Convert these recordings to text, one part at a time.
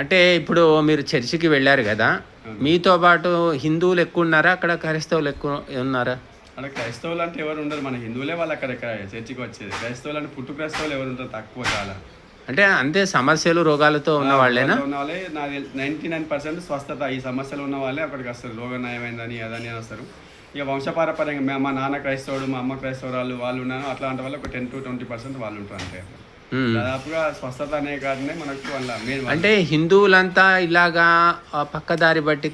అంటే ఇప్పుడు మీరు చర్చికి వెళ్ళారు కదా మీతో పాటు హిందువులు ఎక్కువ ఉన్నారా? అక్కడ క్రైస్తవులు ఎక్కువ ఉన్నారా? అక్కడ క్రైస్తవులు అంటే ఎవరు ఉండరు. మన హిందువులే వాళ్ళు అక్కడ చర్చికి వచ్చేది. క్రైస్తవులు అంటే పుట్టు క్రైస్తవులు ఎవరు ఉంటారు? తక్కువ చాలా. అంటే అంతే సమస్యలు రోగాలతో ఉన్న వాళ్ళేనా? ఉన్న వాళ్ళే. నైంటీ నైన్ పర్సెంట్ స్వస్థత ఈ సమస్యలు ఉన్న వాళ్ళే. అక్కడికి వస్తారు. రోగం నయమైందని అదని అని వస్తారు. ఇక వంశపారపర్యంగా మా- నాన్న క్రైస్తవుడు మా అమ్మ క్రైస్తవురాలు వాళ్ళు ఉన్నారు. అట్లాంటి వాళ్ళు ఒక టెన్ టు ట్వంటీ పర్సెంట్ వాళ్ళు ఉంటారు అంతే. మ్మ్. దాదాపుగా స్వస్థత అనే కారణమే మనకు అంటే హిందువులంతా ఇలాగా పక్కదారి బట్టి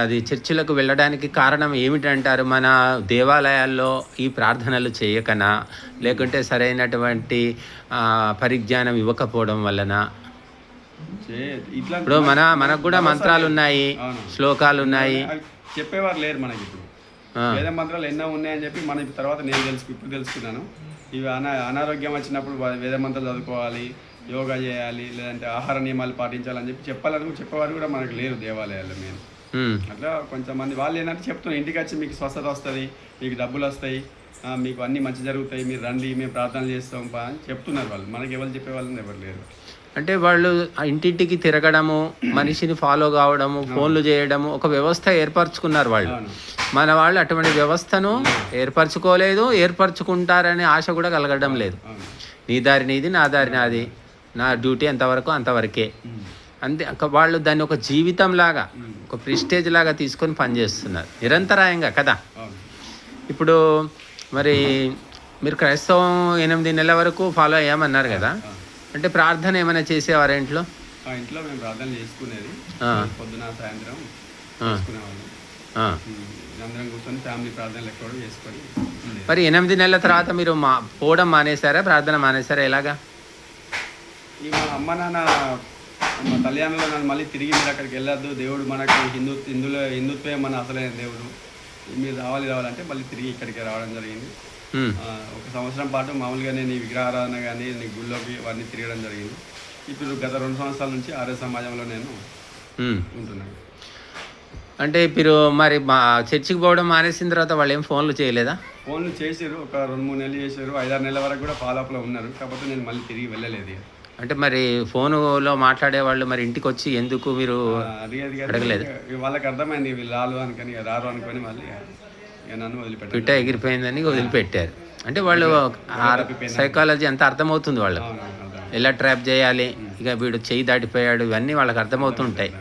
అది చర్చిలకు వెళ్ళడానికి కారణం ఏమిటంటారు మన దేవాలయాల్లో ఈ ప్రార్థనలు చేయకనా? లేకుంటే సరైనటువంటి పరిజ్ఞానం ఇవ్వకపోవడం వలన? ఇప్పుడు మన మనకు కూడా మంత్రాలు ఉన్నాయి. శ్లోకాలు ఉన్నాయి చెప్పేవారు లేరు మనకి ఇప్పుడు. వేద మంత్రాలు ఎన్నో ఉన్నాయని చెప్పి మనం తర్వాత నేను తెలుసు ఇప్పుడు తెలుసుకున్నాను. ఇవి అనా అనారోగ్యం వచ్చినప్పుడు వా- వేద మంత్రాలు చదువుకోవాలి యోగా చేయాలి లేదంటే ఆహార నియమాలు పాటించాలని చెప్పి చెప్పాలని చెప్పేవారు కూడా మనకు లేరు దేవాలయాల్లో మేము. అట్లా కొంతమంది వాళ్ళు ఏంటంటే చెప్తున్నారు ఇంటికి వచ్చి మీకు స్వస్థత వస్తుంది మీకు డబ్బులు వస్తాయి మీకు అన్ని మంచి జరుగుతాయి మీరు రండి మేము ప్రార్థన చేస్తాం పా అని చెప్తున్నారు వాళ్ళు. మనకి ఎవరు చెప్పే వాళ్ళు ఎవరు లేరు. అంటే వాళ్ళు ఇంటింటికి తిరగడము మనిషిని ఫాలో కావడము ఫోన్లు చేయడము ఒక వ్యవస్థ ఏర్పరచుకున్నారు వాళ్ళు. మన వాళ్ళు అటువంటి వ్యవస్థను ఏర్పరచుకోలేదు ఏర్పరచుకుంటారనే ఆశ కూడా కలగడం లేదు. నీ దారి నీది నా దారి నాది నా డ్యూటీ ఎంతవరకు అంతవరకే. అంతే వాళ్ళు దాన్ని ఒక జీవితం లాగా ఒక ప్రిస్టేజ్ లాగా తీసుకొని పనిచేస్తున్నారు. నిరంతరాయంగా కదా. ఇప్పుడు మరి మీరు క్రైస్తవం ఎనిమిది నెలల వరకు ఫాలో అయ్యామన్నారు కదా. అంటే ప్రార్థన ఏమైనా చేసేవారా ఇంట్లో? ఇంట్లో మేము ప్రార్థన చేసుకునేది. పొద్దున సాయంత్రం అందరం కూర్చొని ఫ్యామిలీ ప్రార్థనలు ఎక్కువ చేసుకొని. మరి ఎనిమిది నెలల తర్వాత మీరు మా పోవడం మానేశారా? ప్రార్థన మానేశారా? ఎలాగా? ఈ మా అమ్మ నాన్న మా తల్లిదండ్రులు నన్ను మళ్ళీ తిరిగి మీరు అక్కడికి వెళ్ళొద్దు. దేవుడు మనకు హిందూ హిందువుల హిందుత్వే మన అసలైన దేవుడు. మీరు రావాలి రావాలంటే మళ్ళీ తిరిగి ఇక్కడికి రావడం జరిగింది. ఒక సంవత్సరం పాటు మామూలుగా నేను ఈ విగ్రహారాధన కానీ నీ గుళ్ళోకి ఇవన్నీ తిరగడం జరిగింది. ఇప్పుడు గత రెండు సంవత్సరాల నుంచి ఆర్య సమాజంలో నేను. ఉంటున్నాను. అంటే మీరు మరి మా చర్చికి పోవడం మానేసిన తర్వాత వాళ్ళు ఏం ఫోన్లు చేయలేదా? ఫోన్లు చేశారు ఒక రెండు మూడు నెలలు చేశారు. ఐదారు నెలల వరకు కూడా ఫాలోఅప్లో ఉన్నారు. కాకపోతే నేను మళ్ళీ తిరిగి వెళ్ళలేదు. అంటే మరి ఫోనులో మాట్లాడే వాళ్ళు మరి ఇంటికి వచ్చి ఎందుకు మీరు అడగలేదు. వాళ్ళకి అర్థమైంది వీళ్ళు రాలు అనుకొని రారు అనుకొని మళ్ళీ నన్ను వదిలిపెట్టారు. పిట్ట ఎగిరిపోయిందని వదిలిపెట్టారు. అంటే వాళ్ళు సైకాలజీ అంత అర్థమవుతుంది అర్థం. ఎలా ట్రాప్ చేయాలి? ఇక వీడు చేయి దాటిపోయాడు ఇవన్నీ వాళ్ళకి అర్థమవుతుంటాయి.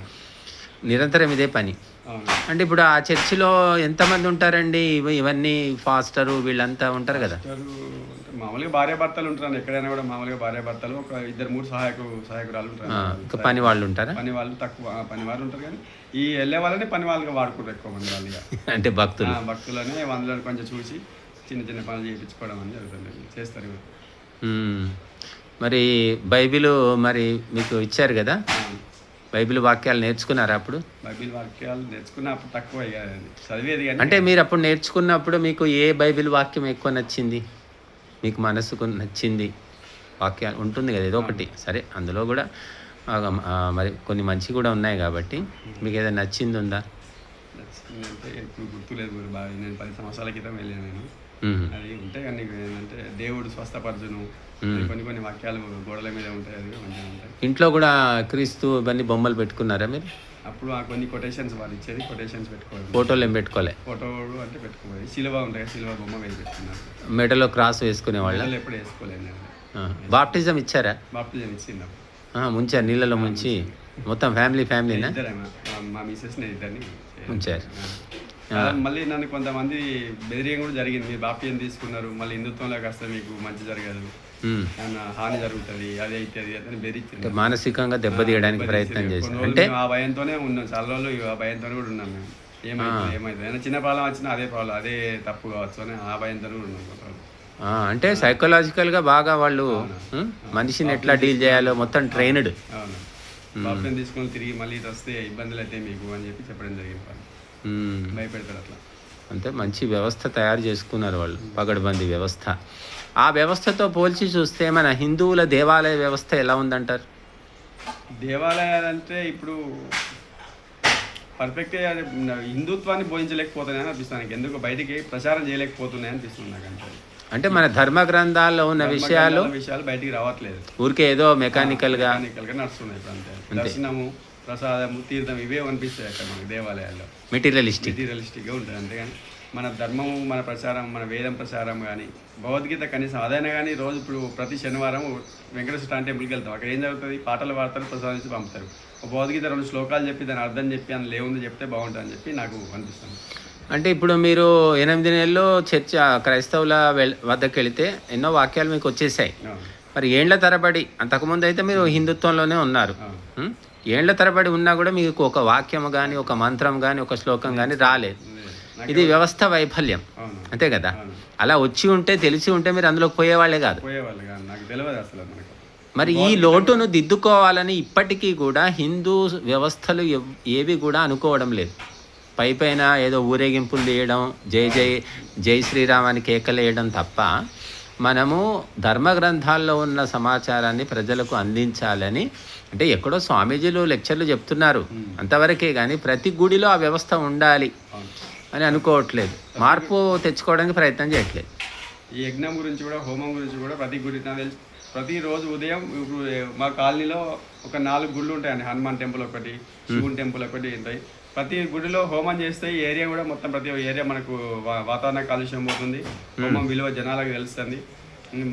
నిరంతరం ఇదే పని. అంటే ఇప్పుడు ఆ చర్చిలో ఎంతమంది ఉంటారండి? ఇవ- ఇవన్నీ ఫాస్టరు వీళ్ళంతా ఉంటారు కదా? మామూలుగా భార్య భర్తలు ఉంటారు ఎక్కడైనా కూడా మామూలుగా భార్య భర్తలు ఒక ఇద్దరు మూడు సహాయకు సహాయకురాలు ఉంటారు. పని వాళ్ళు ఉంటారా? పని వాళ్ళు తక్కువ పని వారు ఉంటారు కానీ ఈ వెళ్ళే వాళ్ళని పని వాళ్ళకి వాడుకుంటారు ఎక్కువ మంది వాళ్ళు ఇక. అంటే భక్తులు. భక్తులనే వందలో కొంచెం చూసి చిన్న చిన్న పనులు చేయించుకోవడం అని జరుగుతుంది చేస్తారు. మరి బైబిల్ మరి మీకు ఇచ్చారు కదా? బైబిల్ వాక్యాలు నేర్చుకున్నారా అప్పుడు? బైబిల్ వాక్యాలు నేర్చుకున్న అప్పుడు తక్కువ ఇక చదివేది అంటే మీరు అప్పుడు నేర్చుకున్నప్పుడు మీకు ఏ బైబిల్ వాక్యం ఎక్కువ నచ్చింది? మీకు మనసుకు నచ్చింది వాక్యాలు ఉంటుంది కదా ఏదో ఒకటి. సరే అందులో కూడా మరి కొన్ని మంచి కూడా ఉన్నాయి కాబట్టి మీకు ఏదైనా నచ్చింది ఉందా? అంటే ఇప్పుడు గుర్తులేదు గురు బాగా నేను పది సంవత్సరాల క్రితం వెళ్ళాను నేను. అది ఉంటాయి కానీ ఏంటంటే దేవుడు స్వస్థపరచును. కొన్ని కొన్ని వాక్యాలు గోడల మీద ఉంటాయి అది మంచిగా ఉంటాయి. ఇంట్లో కూడా క్రీస్తు ఇవన్నీ బొమ్మలు పెట్టుకున్నారా మీరు? అప్పుడు ఆ కొన్ని కొటేషన్స్ వాళ్ళు ఇచ్చేది కొటేషన్స్ పెట్టుకోవాలి. ఫోటోలు ఏం పెట్టుకోలే? ఫోటో అంటే పెట్టుకోవాలి. సిలువ ఉంటాయి సిలువ బొమ్మ వేసి పెట్టుకున్నారు. మెడలో క్రాస్ వేసుకునే వాళ్ళ? ఎప్పుడు వేసుకోలేదు బాప్టిజం ఇచ్చారా? బాప్టిజం ఇచ్చింది ముంచారు నీళ్ళలో ముంచి. మొత్తం ఫ్యామిలీ ఫ్యామిలీనా ఇద్దరేమో. మా- మా మిస్సెస్ నేను ఇద్దరిని ఉంచారు మళ్ళీ నన్ను కొంతమంది బెదిరియం కూడా జరిగింది. మీరు బాప్యం తీసుకున్నారు. మళ్ళీ హిందుత్వంలోకి వస్తే మీకు మంచి జరగదు. హాని జరుగుతుంది అది అయితే అది అని బెదిరించింది. మానసికంగా దెబ్బతీయడానికి ప్రయత్నం అంటే ఆ భయంతోనే ఉన్నాం. చాలా రోజులు ఆ భయంతోనే కూడా ఉన్నాం మేము. ఏమైతుంది ఏమైతుంది? చిన్న ప్రాబ్లం వచ్చినా అదే ప్రాబ్లం అదే తప్పు కావచ్చు అని ఆ భయంతోనే కూడా ఉన్నాం. అంటే సైకలాజికల్గా బాగా వాళ్ళు మనిషిని ఎట్లా డీల్ చేయాలో మొత్తం ట్రైన్డ్ తీసుకొని తిరిగి మళ్ళీ వస్తే ఇబ్బందులు అయితే మీకు అని చెప్పి చెప్పడం జరిగింది. భయపెడతారు అట్లా. అంటే మంచి వ్యవస్థ తయారు చేసుకున్నారు వాళ్ళు పగడ్బందీ వ్యవస్థ. ఆ వ్యవస్థతో పోల్చి చూస్తే మన హిందువుల దేవాలయ వ్యవస్థ ఎలా ఉందంటారు? దేవాలయాలు అంటే ఇప్పుడు పర్ఫెక్ట్గా హిందుత్వాన్ని బోధించలేకపోతున్నాయని అనిపిస్తుంది నాకు. ఎందుకు బయటికి ప్రచారం చేయలేకపోతున్నాయి అనిపిస్తుంది నాకు అంటే అంటే మన ధర్మ గ్రంథాల్లో ఉన్న విషయాలు విషయాలు బయటికి రావట్లేదు. ఊరికే ఏదో మెకానికల్గా నడుస్తున్నాయి దర్శనము ప్రసాదము తీర్థం ఇవే అనిపిస్తాయి అక్కడ మనకి దేవాలయాల్లో. మెటీరియలిస్టిక్. మెటీరియలిస్టిక్గా ఉంటుంది అంతేగాని మన ధర్మము మన ప్రచారం మన వేదం ప్రచారం కానీ భగవద్గీత కనీసం అదైనా కానీ రోజు ఇప్పుడు ప్రతి శనివారం వెంకటేశ్వర టెంపుల్కి వెళ్తాం. అక్కడ ఏం జరుగుతుంది? పాటలు పాడతారు ప్రసాదించి పంపుతారు. భగవద్గీత రెండు శ్లోకాలు చెప్పి దాని అర్థం చెప్పి అందులో ఏముందో చెప్తే బాగుంటుంది అని చెప్పి నాకు అనిపిస్తుంది. అంటే ఇప్పుడు మీరు ఎనిమిది నెలలు చర్చ క్రైస్తవుల వెల్ వద్దకు వెళితే ఎన్నో వాక్యాలు మీకు వచ్చేసాయి. మరి ఏండ్ల తరబడి అంతకుముందు అయితే మీరు హిందుత్వంలోనే ఉన్నారు. ఏండ్ల తరబడి ఉన్నా కూడా మీకు ఒక వాక్యం కానీ ఒక మంత్రం కానీ ఒక శ్లోకం కానీ రాలేదు. ఇది వ్యవస్థ వైఫల్యం. అంతే కదా. అలా వచ్చి ఉంటే తెలిసి ఉంటే మీరు అందులోకి పోయేవాళ్ళే కాదు. మరి ఈ లోటును దిద్దుకోవాలని ఇప్పటికీ కూడా హిందూ వ్యవస్థలు ఏవి కూడా అనుకోవడం లేదు. పై పైన ఏదో ఊరేగింపులు తీయడం జై జై జై శ్రీరామ్ అని కేకలేయడం తప్ప మనము ధర్మ గ్రంథాల్లో ఉన్న సమాచారాన్ని ప్రజలకు అందించాలని అంటే ఎక్కడో స్వామీజీలు లెక్చర్లు చెప్తున్నారు. అంతవరకే కానీ ప్రతి గుడిలో ఆ వ్యవస్థ ఉండాలి అని అనుకోవట్లేదు. మార్పు తెచ్చుకోవడానికి ప్రయత్నం చేయట్లేదు. ఈ యజ్ఞం గురించి కూడా హోమం గురించి కూడా ప్రతి గుడి నాకు తెలిసి ప్రతిరోజు ఉదయం ఇప్పుడు మా కాలనీలో ఒక నాలుగు గుళ్ళు ఉంటాయండి. హనుమాన్ టెంపుల్ ఒకటి శివుని టెంపుల్ ఒకటి ఉంటాయి ప్రతి గుడిలో హోమం చేస్తే ఈ ఏరియా కూడా మొత్తం ప్రతి ఏరియా మనకు వాతావరణ కాలుష్యం పోతుంది. హోమం విలువ జనాలకు తెలుస్తుంది.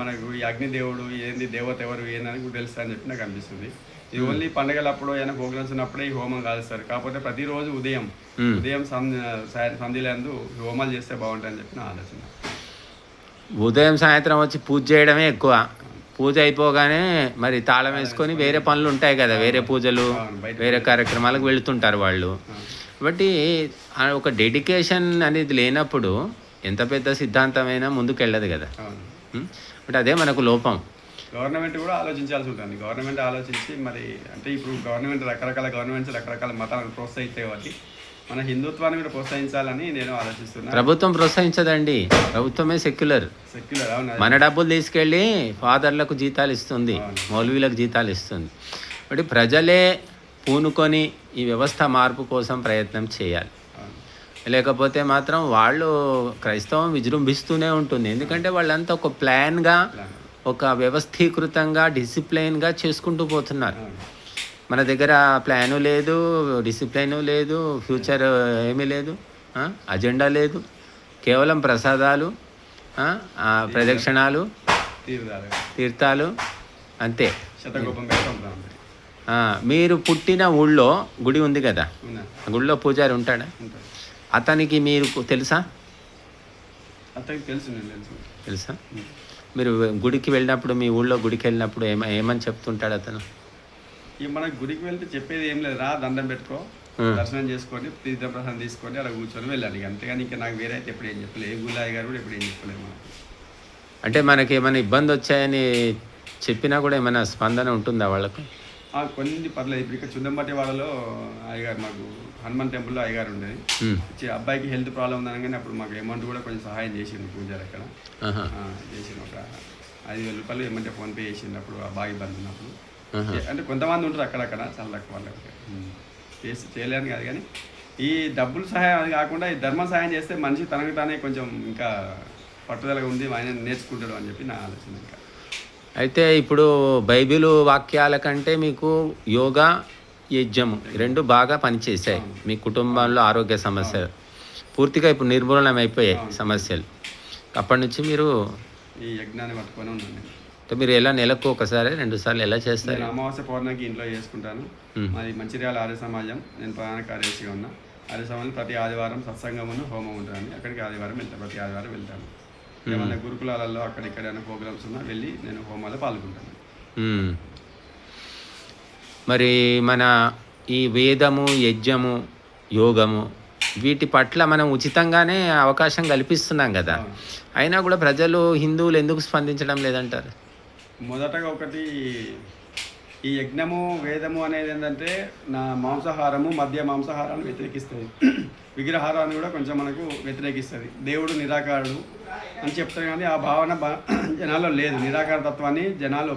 మనకు ఈ అగ్నిదేవుడు ఏంది దేవత ఎవరు ఏందని కూడా తెలుస్తుంది అని చెప్పి నాకు అనిపిస్తుంది. ఇది ఓన్లీ పండగలప్పుడు ఏమైనా ప్రోగ్రామ్స్ ఉన్నప్పుడే ఈ హోమం కాలుస్తారు కాకపోతే ప్రతిరోజు ఉదయం. ఉదయం సంధిలందు హోమాలు చేస్తే బాగుంటుందని చెప్పి నా ఆలోచన. ఉదయం సాయంత్రం వచ్చి పూజ చేయడమే ఎక్కువ. పూజ అయిపోగానే మరి తాళం వేసుకొని వేరే పనులు ఉంటాయి కదా వేరే పూజలు వేరే కార్యక్రమాలకు వెళుతుంటారు వాళ్ళు. కాబట్టి ఒక డెడికేషన్ అనేది లేనప్పుడు ఎంత పెద్ద సిద్ధాంతమైనా ముందుకు వెళ్ళదు కదా ఉం? అంటే అదే మనకు లోపం. గవర్నమెంట్ కూడా ఆలోచించాల్సి ఉంటుంది. గవర్నమెంట్ ఆలోచించి మరి అంటే ఇప్పుడు గవర్నమెంట్ రకరకాల గవర్నమెంట్స్ రకరకాల మతాలను ప్రోత్సహిస్తాయి కాబట్టి మన హిందుత్వాన్ని కూడా ప్రోత్సహించాలని నేను ఆలోచిస్తున్నా. ప్రభుత్వం ప్రోత్సహించదండి. ప్రభుత్వమే సెక్యులర్ సెక్యులర్ అవును? మన డబ్బులు తీసుకెళ్ళి ఫాదర్లకు జీతాలు ఇస్తుంది. మౌలవీలకు జీతాలు ఇస్తుంది. కాబట్టి ప్రజలే పూనుకొని ఈ వ్యవస్థ మార్పు కోసం ప్రయత్నం చేయాలి. లేకపోతే మాత్రం వాళ్ళు క్రైస్తవం విజృంభిస్తూనే ఉంటుంది. ఎందుకంటే వాళ్ళంతా ఒక ప్లాన్గా. ఒక వ్యవస్థీకృతంగా డిసిప్లైన్గా చేసుకుంటూ పోతున్నారు. మన దగ్గర ప్లాను లేదు డిసిప్లైన్ లేదు ఫ్యూచర్ ఏమీ లేదు అజెండా లేదు కేవలం ప్రసాదాలు ప్రదక్షిణాలు తీర్థాలు అంతే. మీరు పుట్టిన ఊళ్ళో గుడి ఉంది కదా? గుడిలో పూజారి ఉంటాడా. అతనికి మీరు తెలుసా? అతనికి తెలుసు తెలుసు. మీరు గుడికి వెళ్ళినప్పుడు మీ ఊళ్ళో గుడికి వెళ్ళినప్పుడు ఏమ ఏమని చెప్తుంటాడు అతను? మనకి గుడికి వెళ్తే చెప్పేది ఏం లేదు. రా దండం పెట్టుకో. దర్శనం చేసుకొని తీర్థప్రసాదం తీసుకొని అలా కూర్చొని వెళ్ళాలి అంతేగాని ఇంకా నాకు వేరే అయితే ఎప్పుడు ఏం చెప్పలేదు ఏ గులాయి గారు కూడా ఎప్పుడు ఏం చెప్పలేదు మనకి. అంటే మనకి ఏమైనా ఇబ్బంది వచ్చాయని చెప్పినా కూడా ఏమైనా స్పందన ఉంటుందా వాళ్ళకు? కొన్ని పర్లేదు. ఇప్పుడు ఇక్కడ చుందంబట్టి వాళ్ళలో అయ్యగారు మాకు హనుమాన్ టెంపుల్లో అయ్యగారు ఉండేది అబ్బాయికి హెల్త్ ప్రాబ్లం ఉందనగానే అప్పుడు మాకు అమౌంట్ కూడా కొంచెం సహాయం చేసిండు పూజారి అక్కడ. చేసిండు ఒక ఐదు వేల రూపాయలు ఏమంటే ఫోన్పే చేసిండు అప్పుడు ఆ బాగా ఇబ్బంది ఉన్నప్పుడు. అంటే కొంతమంది ఉంటారు అక్కడక్కడ చాలా తక్కువ వాళ్ళకి చేసి చేయలేని కాదు కానీ ఈ డబ్బులు సహాయం అది కాకుండా ఈ ధర్మ సహాయం చేస్తే మనిషి తనకు తానే కొంచెం ఇంకా పట్టుదలగా ఉంది ఆయన నేర్చుకుంటాడు అని చెప్పి నా ఆలోచన ఇంకా. అయితే ఇప్పుడు బైబిల్ వాక్యాల కంటే మీకు యోగా యజ్ఞము రెండు బాగా పనిచేశాయి. మీ కుటుంబంలో ఆరోగ్య సమస్యలు పూర్తిగా ఇప్పుడు నిర్మూలన అయిపోయాయి సమస్యలు. అప్పటి నుంచి మీరు ఈ యజ్ఞాన్ని పట్టుకొని ఉన్నాను. అంటే మీరు ఎలా నెలకు ఒకసారి రెండు సార్లు ఎలా చేస్తారు? అమావాస్య పౌర్ణమికి ఇంట్లో చేసుకుంటాను. మాది మంచిర్యాల ఆర్య సమాజం. నేను ప్రధాన కార్యదర్శిగా ఉన్నా. ఆర్య సమాజం ప్రతి ఆదివారం సత్సంగమును హోమం ఉంటుంది. అక్కడికి ఆదివారం వెళ్తాను. ప్రతి ఆదివారం వెళ్తాను. ఏమన్నా గురుకులాలలో అక్కడ ఇక్కడ ఏమైనా ప్రోగ్రామ్స్ ఉన్నా వెళ్ళి నేను హోమాలో పాల్గొంటాను. మరి మన ఈ వేదము యజ్ఞము యోగము వీటి పట్ల మనం ఉచితంగానే అవకాశం కల్పిస్తున్నాం కదా. అయినా కూడా ప్రజలు హిందువులు ఎందుకు స్పందించడం లేదంటారు? మొదటగా ఒకటి ఈ యజ్ఞము వేదము అనేది ఏంటంటే నా మాంసాహారము మధ్య మాంసాహారాన్ని వ్యతిరేకిస్తుంది. విగ్రహారాన్ని కూడా కొంచెం మనకు వ్యతిరేకిస్తుంది. దేవుడు నిరాకారుడు అని చెప్తారు కానీ ఆ భావన బా జనాల్లో లేదు. నిరాకార తత్వాన్ని జనాలు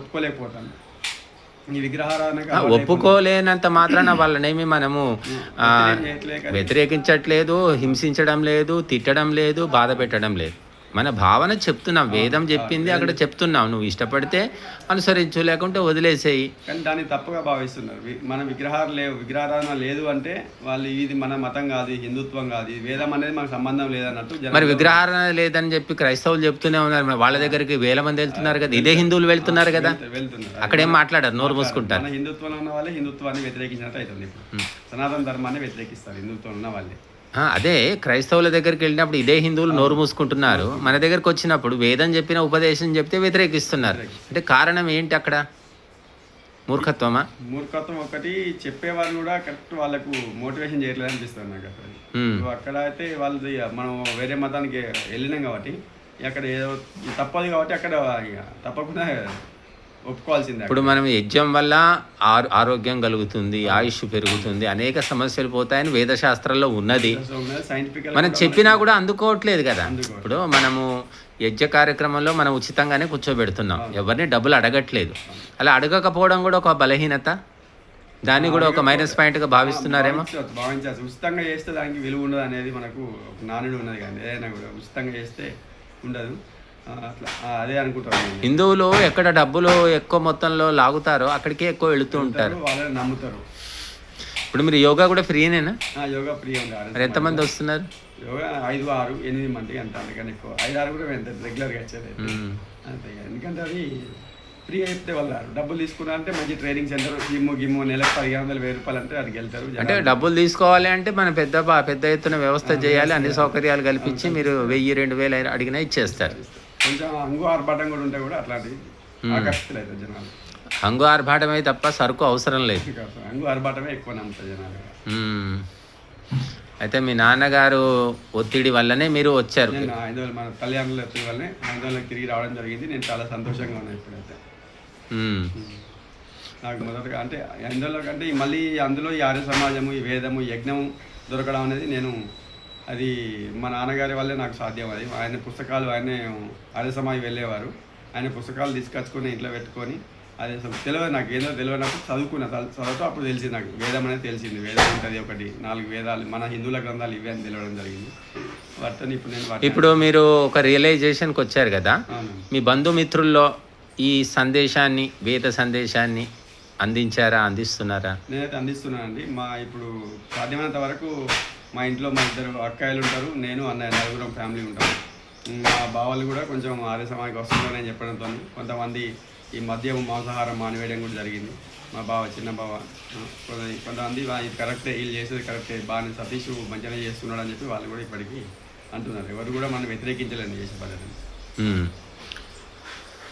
అలవాటు ఒప్పుకోలేనంత మాత్రాన వాళ్ళనేమి మనము వ్యతిరేకించట్లేదు హింసించడం లేదు తిట్టడం లేదు బాధ పెట్టడం లేదు. మన భావన చెప్తున్నాం వేదం చెప్పింది అక్కడ చెప్తున్నాం. నువ్వు ఇష్టపడితే అనుసరించు లేకుంటే వదిలేసేయి. కానీ దాన్ని తప్పుగా భావిస్తున్నారు. మన విగ్రహాలు లేవు విగ్రహారాధన లేదు అంటే వాళ్ళు ఇది మన మతం కాదు హిందుత్వం కాదు వేదం అనేది మనకు సంబంధం లేదన్నట్టు మరి విగ్రహారాధన లేదని చెప్పి క్రైస్తవులు చెప్తూనే ఉన్నారు. మరి వాళ్ళ దగ్గరికి వేల మంది వెళ్తున్నారు కదా ఇదే హిందువులు వెళ్తున్నారు కదా. వెళ్తున్నారు. అక్కడేం మాట్లాడారు నోరు మూసుకుంటారు. హిందుత్వంలో ఉన్న వాళ్ళే హిందుత్వాన్ని వ్యతిరేకించినట్టు అవుతుంది. సనాతన ధర్మాన్ని వ్యతిరేకిస్తారు హిందుత్వంలో ఉన్న వాళ్ళే. అదే క్రైస్తవుల దగ్గరికి వెళ్ళినప్పుడు ఇదే హిందువులు నోరు మూసుకుంటున్నారు. మన దగ్గరకు వచ్చినప్పుడు వేదం చెప్పిన ఉపదేశం చెప్తే వ్యతిరేకిస్తున్నారు. అంటే కారణం ఏంటి అక్కడ? మూర్ఖత్వమా? మూర్ఖత్వం ఒకటి చెప్పేవాళ్ళు కూడా కరెక్ట్ వాళ్ళకు మోటివేషన్ చేయట్లేదు అనిపిస్తుంది నాకు అక్కడ. అక్కడ అయితే వాళ్ళది మనం వేరే మతానికి వెళ్ళినాం కాబట్టి అక్కడ ఏదో తప్పదు కాబట్టి అక్కడ తప్పకుండా ఒప్పుకోవాల్సిందే ఇప్పుడు మనం యజ్ఞం వల్ల ఆరో ఆరోగ్యం కలుగుతుంది ఆయుష్ పెరుగుతుంది అనేక సమస్యలు పోతాయని వేదశాస్త్రాల్లో ఉన్నది. మనం చెప్పినా కూడా అందుకోవట్లేదు కదా. ఇప్పుడు మనము యజ్ఞ కార్యక్రమంలో మనం ఉచితంగానే కూర్చోబెడుతున్నాం. ఎవరిని డబ్బులు అడగట్లేదు. అలా అడగకపోవడం కూడా ఒక బలహీనత. దాన్ని కూడా ఒక మైనస్ పాయింట్గా భావిస్తున్నారేమో? భావించవచ్చు భావించవచ్చు ఉచితంగా చేస్తే దానికి విలువ ఉండదు అనేది మనకు ఒక నానుడు ఉన్నది కానీ ఏదైనా కూడా ఉచితంగా చేస్తే ఉండదు. అదే. హిందువులు ఎక్కడ డబ్బులు ఎక్కువ మొత్తంలో లాగుతారో అక్కడికే ఎక్కువ వెళుతూ ఉంటారు. వాళ్ళని నమ్ముతారు. ఇప్పుడు మీరు యోగా కూడా ఫ్రీనేనా యోగా ఉంది. మరి ఎంతమంది వస్తున్నారు? యోగా ఐదు ఆరు ఎనిమిది మంది అంత అంతకన్నా ఎక్కువ. ఐదు ఆరు కూడా ఎంత రెగ్యులర్గా వచ్చేది. అంతే. ఎందుకంటే అది ఫ్రీ అయిపోతే వాళ్ళు. డబ్బులు తీసుకున్నా అంటే మంచి ట్రైనింగ్ సెంటర్ జిమ్ గిమ్ నెలకు పదిహేను వందలు వెయ్యి రూపాయలు అంటే అక్కడికి వెళ్తారు. అంటే డబ్బులు తీసుకోవాలి అంటే మన పెద్ద పెద్ద ఎత్తున వ్యవస్థ చేయాలి అన్ని సౌకర్యాలు కల్పించి మీరు వెయ్యి రెండు వేలు అడిగినా ఇచ్చేస్తారు. కొంచెం అంగు ఆర్భాటం కూడా ఉంటే కూడా అట్లాంటివి ఆకర్షితులు అవుతారు జనాలు. హంగు ఆర్భాటమే తప్ప సరుకు అవసరం లేదు. అంగు ఆర్భాటమే ఎక్కువ నమ్ముతారు జనాలు. అయితే మీ నాన్నగారు ఒత్తిడి వల్లనే మీరు వచ్చారు. నేను ఐదు మన కళ్యాణంలో ఎత్తుల వల్లనే ఐదు వందలకు తిరిగి రావడం జరిగింది. నేను చాలా సంతోషంగా ఉన్నాను ఇప్పుడైతే. నాకు మొదటగా అంటే అందులో కంటే మళ్ళీ అందులో ఈ ఆర్య సమాజము ఈ వేదము యజ్ఞము దొరకడం అనేది నేను అది మా నాన్నగారి వల్లే నాకు సాధ్యం అది. ఆయన పుస్తకాలు ఆయనే సమాజం వెళ్ళేవారు. ఆయన పుస్తకాలు తీసుకొచ్చుకొని ఇంట్లో పెట్టుకొని అది తెలియదు నాకు ఏదో తెలియనప్పుడు చదువుకున్నా చదువు- చదువుతూ అప్పుడు తెలిసింది నాకు. వేదం అనేది తెలిసింది. వేదం ఉంటుంది ఒకటి నాలుగు వేదాలు మన హిందువుల గ్రంథాలు ఇవే అని తెలియడం జరిగింది. వాటిని ఇప్పుడు నేను ఇప్పుడు మీరు ఒక రియలైజేషన్కి వచ్చారు కదా. మీ బంధుమిత్రుల్లో ఈ సందేశాన్ని వేద సందేశాన్ని అందించారా అందిస్తున్నారా? నేనైతే అందిస్తున్నానండి. మా ఇప్పుడు సాధ్యమైనంత వరకు మా ఇంట్లో మా ఇద్దరు అక్కాయిలు ఉంటారు నేను అన్నయ్య నలుగురం ఫ్యామిలీ ఉంటాం. మా బావలు కూడా కొంచెం ఆర్య సమాజకి వస్తున్నారని చెప్పడంతో కొంతమంది ఈ మద్యం మాంసాహారం మానివేయడం కూడా జరిగింది. మా బావ చిన్న బావ కొంతమంది ఇది కరెక్టే వీళ్ళు చేసేది కరెక్టే బాగానే సతీష్ మంచిగానే చేస్తున్నాడు అని చెప్పి వాళ్ళు కూడా ఇప్పటికీ అంటున్నారు. ఎవరు కూడా మనం వ్యతిరేకించలేని చేసే పద్ధతిని